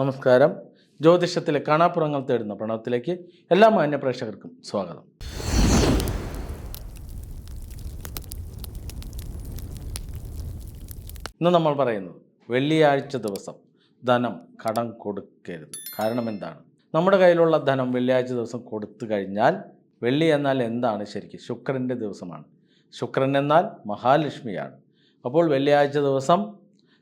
നമസ്കാരം. ജ്യോതിഷത്തിലെ കാണാപ്പുറങ്ങൾ തേടുന്ന പ്രണവത്തിലേക്ക് എല്ലാ മാന്യ പ്രേക്ഷകർക്കും സ്വാഗതം. ഇന്ന് നമ്മൾ പറയുന്നത് വെള്ളിയാഴ്ച ദിവസം ധനം കടം കൊടുക്കരുത്. കാരണം എന്താണ്? നമ്മുടെ കയ്യിലുള്ള ധനം വെള്ളിയാഴ്ച ദിവസം കൊടുത്തു കഴിഞ്ഞാൽ വെള്ളി എന്നാൽ എന്താണ്? ശരിക്കും ശുക്രന്റെ ദിവസമാണ്. ശുക്രൻ എന്നാൽ മഹാലക്ഷ്മിയാണ്. അപ്പോൾ വെള്ളിയാഴ്ച ദിവസം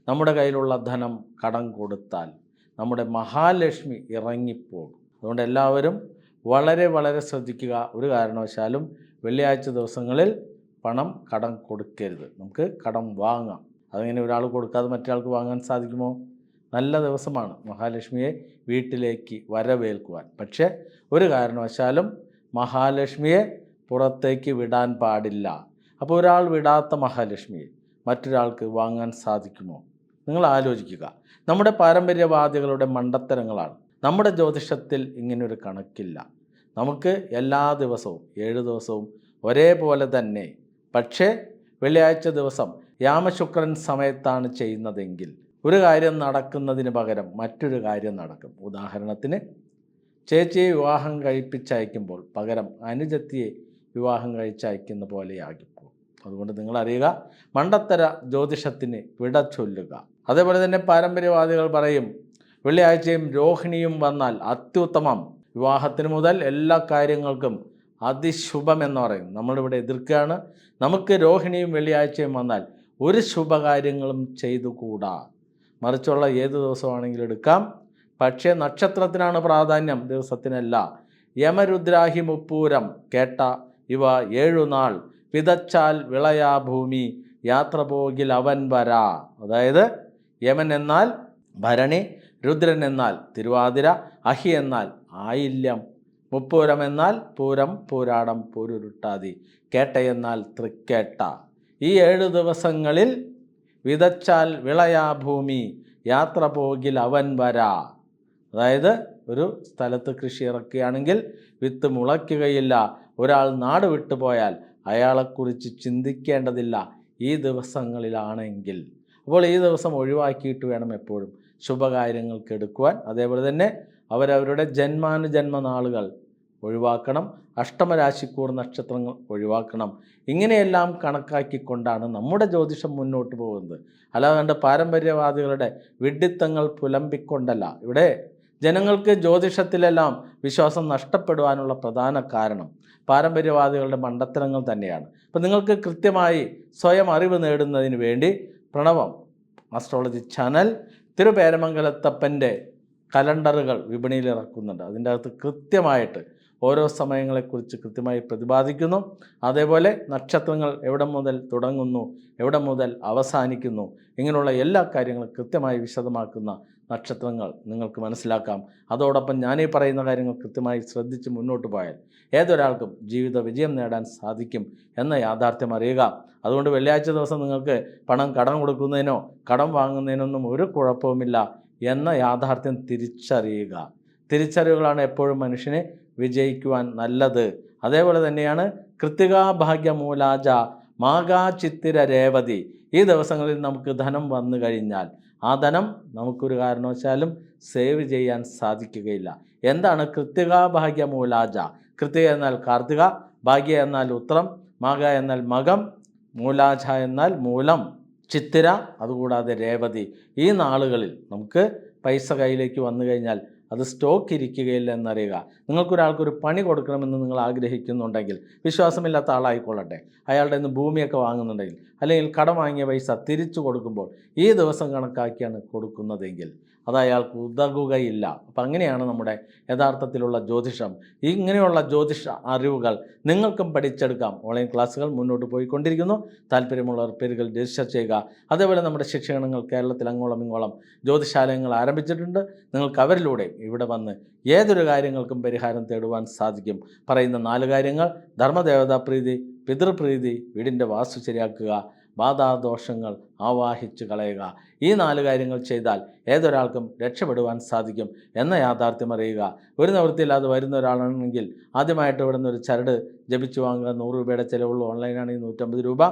നമ്മുടെ കയ്യിലുള്ള ധനം കടം കൊടുത്താൽ നമ്മുടെ മഹാലക്ഷ്മി ഇറങ്ങിപ്പോകും. അതുകൊണ്ട് എല്ലാവരും വളരെ വളരെ ശ്രദ്ധിക്കുക. ഒരു കാരണവശാലും വെള്ളിയാഴ്ച ദിവസങ്ങളിൽ പണം കടം കൊടുക്കരുത്. നമുക്ക് കടം വാങ്ങാം. അതങ്ങനെ ഒരാൾ കൊടുക്കാതെ മറ്റൊരാൾക്ക് വാങ്ങാൻ സാധിക്കുമോ? നല്ല ദിവസമാണ് മഹാലക്ഷ്മിയെ വീട്ടിലേക്ക് വരവേൽക്കുവാൻ. പക്ഷേ ഒരു കാരണവശാലും മഹാലക്ഷ്മിയെ പുറത്തേക്ക് വിടാൻ പാടില്ല. അപ്പോൾ ഒരാൾ വിടാത്ത മഹാലക്ഷ്മിയെ മറ്റൊരാൾക്ക് വാങ്ങാൻ സാധിക്കുമോ? നിങ്ങൾ ആലോചിക്കുക നമ്മുടെ പാരമ്പര്യവാദികളുടെ മണ്ടത്തരങ്ങളാണ്. നമ്മുടെ ജ്യോതിഷത്തിൽ ഇങ്ങനൊരു കണക്കില്ല. നമുക്ക് എല്ലാ ദിവസവും ഏഴ് ദിവസവും ഒരേപോലെ തന്നെ. പക്ഷേ വെള്ളിയാഴ്ച ദിവസം യാമശുക്രൻ സമയത്താണ് ചെയ്യുന്നതെങ്കിൽ ഒരു കാര്യം നടക്കുന്നതിന് പകരം മറ്റൊരു കാര്യം നടക്കും. ഉദാഹരണത്തിന് ചേച്ചിയെ വിവാഹം കഴിപ്പിച്ചയക്കുമ്പോൾ പകരം അനുജത്തിയെ വിവാഹം കഴിച്ചയക്കുന്ന പോലെയാകും അതുകൊണ്ട് നിങ്ങൾ അറിയുക മണ്ടത്തര ജ്യോതിഷത്തിന് വിട ചൊല്ലുക. അതേപോലെ തന്നെ പാരമ്പര്യവാദികൾ പറയും വെള്ളിയാഴ്ചയും രോഹിണിയും വന്നാൽ അത്യുത്തമം. വിവാഹത്തിന് മുതൽ എല്ലാ കാര്യങ്ങൾക്കും അതിശുഭം എന്ന് പറയും. നമ്മളിവിടെ എതിർക്കുകയാണ്. നമുക്ക് രോഹിണിയും വെള്ളിയാഴ്ചയും വന്നാൽ ഒരു ശുഭകാര്യങ്ങളും ചെയ്തുകൂടാ. മറിച്ചുള്ള ഏത് ദിവസമാണെങ്കിലും എടുക്കാം. പക്ഷേ നക്ഷത്രത്തിനാണ് പ്രാധാന്യം ദിവസത്തിനല്ല. യമരുദ്രാഹി മുപ്പൂരം കേട്ട ഇവ ഏഴുനാൾ വിതച്ചാൽ വിളയാ ഭൂമി യാത്ര പോകിൽ അവൻ വരാ. അതായത് യമൻ എന്നാൽ ഭരണി രുദ്രൻ എന്നാൽ തിരുവാതിര അഹി എന്നാൽ ആയില്യം മുപ്പൂരം എന്നാൽ പൂരം പൂരാടം പൂരുരുട്ടാതി കേട്ട എന്നാൽ തൃക്കേട്ട. ഈ ഏഴ് ദിവസങ്ങളിൽ വിതച്ചാൽ വിളയാ ഭൂമി യാത്ര പോകിൽ അവൻ വരാ. അതായത് ഒരു സ്ഥലത്ത് കൃഷി ഇറക്കുകയാണെങ്കിൽ വിത്ത് മുളയ്ക്കുകയില്ല ഒരാൾ നാട് വിട്ടുപോയാൽ അയാളെക്കുറിച്ച് ചിന്തിക്കേണ്ടതില്ല ഈ ദിവസങ്ങളിലാണെങ്കിൽ. അപ്പോൾ ഈ ദിവസം ഒഴിവാക്കിയിട്ട് വേണം എപ്പോഴും ശുഭകാര്യങ്ങൾക്ക് എടുക്കുവാൻ. അതേപോലെ തന്നെ അവരവരുടെ ജന്മാനുജന്മ നാളുകൾ ഒഴിവാക്കണം. അഷ്ടമരാശിക്കൂർ നക്ഷത്രങ്ങൾ ഒഴിവാക്കണം. ഇങ്ങനെയെല്ലാം കണക്കാക്കിക്കൊണ്ടാണ് നമ്മുടെ ജ്യോതിഷം മുന്നോട്ട് പോകുന്നത്. അല്ലാതെ പാരമ്പര്യവാദികളുടെ വിഡ്ഢിത്തങ്ങൾ പുലമ്പിക്കൊണ്ടല്ല. ഇവിടെ ജനങ്ങൾക്ക് ജ്യോതിഷത്തിലെല്ലാം വിശ്വാസം നഷ്ടപ്പെടുവാനുള്ള പ്രധാന കാരണം പാരമ്പര്യവാദികളുടെ മണ്ടത്തരങ്ങൾ തന്നെയാണ്. അപ്പം നിങ്ങൾക്ക് കൃത്യമായി സ്വയം അറിവ് നേടുന്നതിന് വേണ്ടി പ്രണവം അസ്ട്രോളജി ചാനൽ തിരുപേരമംഗലത്തപ്പന്റെ കലണ്ടറുകൾ വിപണിയിൽ ഇറക്കുന്നുണ്ട് അതിന്റെ അകത്ത് കൃത്യമായിട്ട് ഓരോ സമയങ്ങളെക്കുറിച്ച് കൃത്യമായി പ്രതിപാദിക്കുന്നു. അതേപോലെ നക്ഷത്രങ്ങൾ എവിടെ മുതൽ തുടങ്ങുന്നു എവിടെ മുതൽ അവസാനിക്കുന്നു ഇങ്ങനെയുള്ള എല്ലാ കാര്യങ്ങളും കൃത്യമായി വിശദമാക്കുന്ന നക്ഷത്രങ്ങൾ നിങ്ങൾക്ക് മനസ്സിലാക്കാം. അതോടൊപ്പം ഞാനീ പറയുന്ന കാര്യങ്ങൾ കൃത്യമായി ശ്രദ്ധിച്ച് മുന്നോട്ട് പോയാൽ ഏതൊരാൾക്കും ജീവിത വിജയം നേടാൻ സാധിക്കും എന്ന യാഥാർത്ഥ്യം അറിയുക. അതുകൊണ്ട് വെള്ളിയാഴ്ച ദിവസം നിങ്ങൾക്ക് പണം കടം കൊടുക്കുന്നതിനോ കടം വാങ്ങുന്നതിനൊന്നും ഒരു കുഴപ്പവുമില്ല എന്ന യാഥാർത്ഥ്യം തിരിച്ചറിയുക. തിരിച്ചറിവുകളാണ് എപ്പോഴും മനുഷ്യനെ വിജയിക്കുവാൻ നല്ലത്. അതേപോലെ തന്നെയാണ് കൃത്തികാഭാഗ്യമൂലാജ മാകാചിത്തിര രേവതി ഈ ദിവസങ്ങളിൽ നമുക്ക് ധനം വന്നു കഴിഞ്ഞാൽ ആ ധനം നമുക്കൊരു കാരണവശാലും സേവ് ചെയ്യാൻ സാധിക്കുകയില്ല. എന്താണ് കൃത്യക ഭാഗ്യ മൂലാജ? കൃത്യക എന്നാൽ കാർത്തിക ഭാഗ്യ എന്നാൽ ഉത്രം മക എന്നാൽ മകം മൂലാജ എന്നാൽ മൂലം ചിത്തിര അതുകൂടാതെ രേവതി. ഈ നാളുകളിൽ നമുക്ക് പൈസ കയ്യിലേക്ക് വന്നു കഴിഞ്ഞാൽ അത് സ്റ്റോക്ക് ഇരിക്കുകയില്ല എന്നറിയുക. നിങ്ങൾക്കൊരാൾക്കൊരു പണി കൊടുക്കണമെന്ന് നിങ്ങൾ ആഗ്രഹിക്കുന്നുണ്ടെങ്കിൽ വിശ്വാസമില്ലാത്ത ആളായിക്കൊള്ളട്ടെ. അയാളുടെ നിന്ന് ഭൂമിയൊക്കെ വാങ്ങുന്നുണ്ടെങ്കിൽ അല്ലെങ്കിൽ കടം വാങ്ങിയ പൈസ തിരിച്ചു കൊടുക്കുമ്പോൾ ഈ ദിവസം കണക്കാക്കിയാണ് കൊടുക്കുന്നതെങ്കിൽ അത് അയാൾക്ക് ഉതകുകയില്ല അപ്പം അങ്ങനെയാണ് നമ്മുടെ യഥാർത്ഥത്തിലുള്ള ജ്യോതിഷം. ഇങ്ങനെയുള്ള ജ്യോതിഷ അറിവുകൾ നിങ്ങൾക്കും പഠിച്ചെടുക്കാം. ഓൺലൈൻ ക്ലാസ്സുകൾ മുന്നോട്ട് പോയിക്കൊണ്ടിരിക്കുന്നു. താല്പര്യമുള്ളവർ പേരുകൾ രജിസ്റ്റർ ചെയ്യുക. അതേപോലെ നമ്മുടെ ശിക്ഷണങ്ങൾ കേരളത്തിൽ അങ്ങോളം ഇങ്ങോളം ജ്യോതിശാലയങ്ങൾ ആരംഭിച്ചിട്ടുണ്ട്. നിങ്ങൾക്ക് അവരിലൂടെ ഇവിടെ വന്ന് ഏതൊരു കാര്യങ്ങൾക്കും പരിഹാരം തേടുവാൻ സാധിക്കും. പറയുന്ന നാല് കാര്യങ്ങൾ. ധർമ്മദേവതാ പ്രീതി പിതൃപ്രീതി വീടിന്റെ വാസ്തു ശരിയാക്കുക ബാധാദോഷങ്ങൾ ആവാഹിച്ച് കളയുക. ഈ നാല് കാര്യങ്ങൾ ചെയ്താൽ ഏതൊരാൾക്കും രക്ഷപ്പെടുവാൻ സാധിക്കും എന്ന യാഥാർത്ഥ്യം അറിയുക. ഒരു നിവൃത്തിയില്ലാതെ വരുന്ന ഒരാളാണെങ്കിൽ ആദ്യമായിട്ട് ഇവിടെ നിന്ന് ഒരു ചരട് ജപിച്ചു വാങ്ങുക. നൂറ് രൂപയുടെ ചിലവുള്ള ഓൺലൈനാണെങ്കിൽ നൂറ്റമ്പത് രൂപ.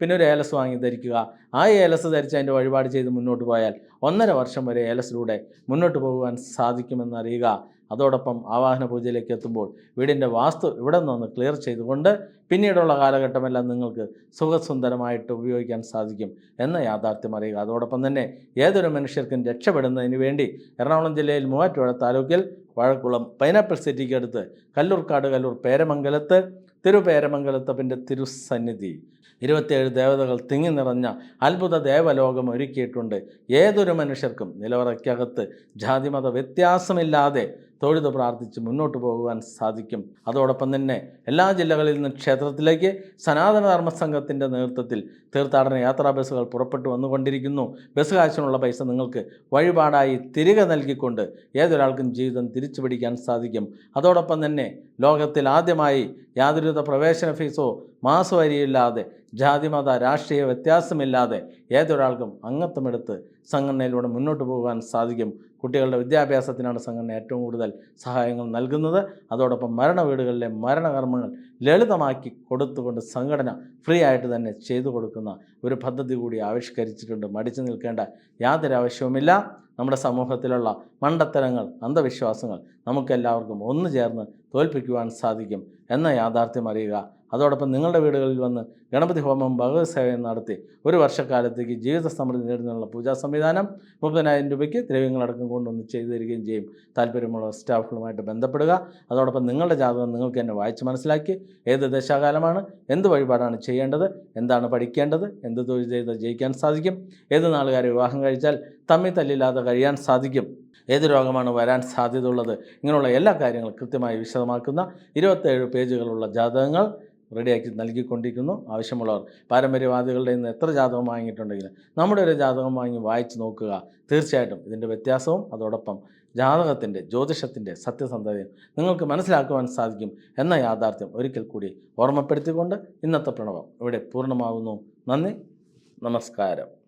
പിന്നെ ഒരു ഏലസ് വാങ്ങി ധരിക്കുക. ആ ഏലസ് ധരിച്ച് അതിന്റെ വഴിപാട് ചെയ്ത് മുന്നോട്ട് പോയാൽ ഒന്നര വർഷം വരെ ഏലസിലൂടെ മുന്നോട്ട് പോകുവാൻ സാധിക്കുമെന്ന് അറിയുക. അതോടൊപ്പം ആവാഹന പൂജയിലേക്ക് എത്തുമ്പോൾ വീടിന്റെ വാസ്തു ഇവിടെ നിന്ന് ക്ലിയർ ചെയ്തുകൊണ്ട് പിന്നീടുള്ള കാലഘട്ടമെല്ലാം നിങ്ങൾക്ക് സുഖസുന്ദരമായിട്ട് ഉപയോഗിക്കാൻ സാധിക്കും എന്ന യാഥാർത്ഥ്യം അറിയുക. അതോടൊപ്പം തന്നെ ഏതൊരു മനുഷ്യർക്കും രക്ഷപ്പെടുന്നതിന് വേണ്ടി എറണാകുളം ജില്ലയിൽ മൂവാറ്റുപുഴ താലൂക്കിൽ വാഴക്കുളം പൈനാപ്പിൾ സിറ്റിക്ക് അടുത്ത് കല്ലൂർക്കാട് കല്ലൂർ പേരമംഗലത്ത് തിരുപേരമംഗലത്തപ്പിന്റെ തിരുസന്നിധി. ഇരുപത്തിയേഴ് ദേവതകൾ തിങ്ങി നിറഞ്ഞ അത്ഭുത ദേവലോകം ഒരുക്കിയിട്ടുണ്ട്. ഏതൊരു മനുഷ്യർക്കും നിലവറയ്ക്കകത്ത് ജാതിമത വ്യത്യാസമില്ലാതെ തൊഴുത് പ്രാർത്ഥിച്ച് മുന്നോട്ട് പോകുവാൻ സാധിക്കും. അതോടൊപ്പം തന്നെ എല്ലാ ജില്ലകളിൽ നിന്നും ക്ഷേത്രത്തിലേക്ക് സനാതന ധർമ്മ സംഘത്തിന്റെ നേതൃത്വത്തിൽ തീർത്ഥാടന യാത്രാ ബസ്സുകൾ പുറപ്പെട്ടു വന്നുകൊണ്ടിരിക്കുന്നു. ബസ് കാശിനുള്ള പൈസ നിങ്ങൾക്ക് വഴിപാടായി തിരികെ നൽകിക്കൊണ്ട് ഏതൊരാൾക്കും ജീവിതം തിരിച്ചു പിടിക്കാൻ സാധിക്കും. അതോടൊപ്പം തന്നെ ലോകത്തിൽ ആദ്യമായി യാതൊരുവിധ പ്രവേശന ഫീസോ മാസവരിയില്ലാതെ ജാതിമത രാഷ്ട്രീയ വ്യത്യാസമില്ലാതെ ഏതൊരാൾക്കും അംഗത്വമെടുത്ത് സംഘടനയിലൂടെ മുന്നോട്ട് പോകാൻ സാധിക്കും. കുട്ടികളുടെ വിദ്യാഭ്യാസത്തിനാണ് സംഘടന ഏറ്റവും കൂടുതൽ സഹായങ്ങൾ നൽകുന്നത്. അതോടൊപ്പം മരണ വീടുകളിലെ മരണകർമ്മങ്ങൾ ലളിതമാക്കി കൊടുത്തുകൊണ്ട് സംഘടന ഫ്രീ ആയിട്ട് തന്നെ ചെയ്തു കൊടുക്കുന്ന ഒരു പദ്ധതി കൂടി ആവിഷ്കരിച്ചിട്ടുണ്ട്. മടിച്ചു നിൽക്കേണ്ട യാതൊരു ആവശ്യവുമില്ല. നമ്മുടെ സമൂഹത്തിലുള്ള മണ്ടത്തരങ്ങൾ അന്ധവിശ്വാസങ്ങൾ നമുക്കെല്ലാവർക്കും ഒന്നു ചേർന്ന് തോൽപ്പിക്കുവാൻ സാധിക്കും എന്ന യാഥാർത്ഥ്യം അറിയുക. അതോടൊപ്പം നിങ്ങളുടെ വീടുകളിൽ വന്ന് ഗണപതി ഹോമം ഭഗവത് സേവനം നടത്തി ഒരു വർഷക്കാലത്തേക്ക് ജീവിത സമൃദ്ധി നേടുന്നതിനുള്ള പൂജാ സംവിധാനം മുപ്പതിനായിരം രൂപയ്ക്ക് ദ്രവ്യങ്ങളടക്കം കൊണ്ടൊന്ന് ചെയ്തു തരികയും ചെയ്യും. താല്പര്യമുള്ള സ്റ്റാഫുകളുമായിട്ട് ബന്ധപ്പെടുക. അതോടൊപ്പം നിങ്ങളുടെ ജാതകം നിങ്ങൾക്ക് തന്നെ വായിച്ച് മനസ്സിലാക്കി. ഏത് ദശാകാലമാണ്? എന്ത് വഴിപാടാണ് ചെയ്യേണ്ടത്? എന്താണ് പഠിക്കേണ്ടത്? എന്ത് തൊഴിൽ ചെയ്ത് ജയിക്കാൻ സാധിക്കും? ഏത് നാളുകാരെ വിവാഹം കഴിച്ചാൽ തമ്മിൽ തല്ലില്ലാതെ കഴിയാൻ സാധിക്കും. ഏത് രോഗമാണ് വരാൻ സാധ്യതയുള്ളത്? ഇങ്ങനെയുള്ള എല്ലാ കാര്യങ്ങളും കൃത്യമായി വിശദമാക്കുന്ന ഇരുപത്തേഴ് പേജുകളുള്ള ജാതകങ്ങൾ റെഡിയാക്കി നൽകിക്കൊണ്ടിരിക്കുന്നു ആവശ്യമുള്ളവർ. പാരമ്പര്യവാദികളുടെ നിന്ന് എത്ര ജാതകം വാങ്ങിയിട്ടുണ്ടെങ്കിലും നമ്മുടെ ഒരു ജാതകം വാങ്ങി വായിച്ച് നോക്കുക. തീർച്ചയായിട്ടും ഇതിന്റെ വ്യത്യാസവും അതോടൊപ്പം ജാതകത്തിന്റെ ജ്യോതിഷത്തിന്റെ സത്യസന്ധതയും നിങ്ങൾക്ക് മനസ്സിലാക്കുവാൻ സാധിക്കും എന്ന യാഥാർത്ഥ്യം ഒരിക്കൽ കൂടി ഓർമ്മപ്പെടുത്തിക്കൊണ്ട് ഇന്നത്തെ പ്രണവം ഇവിടെ പൂർണമാകുന്നു നന്ദി. നമസ്കാരം.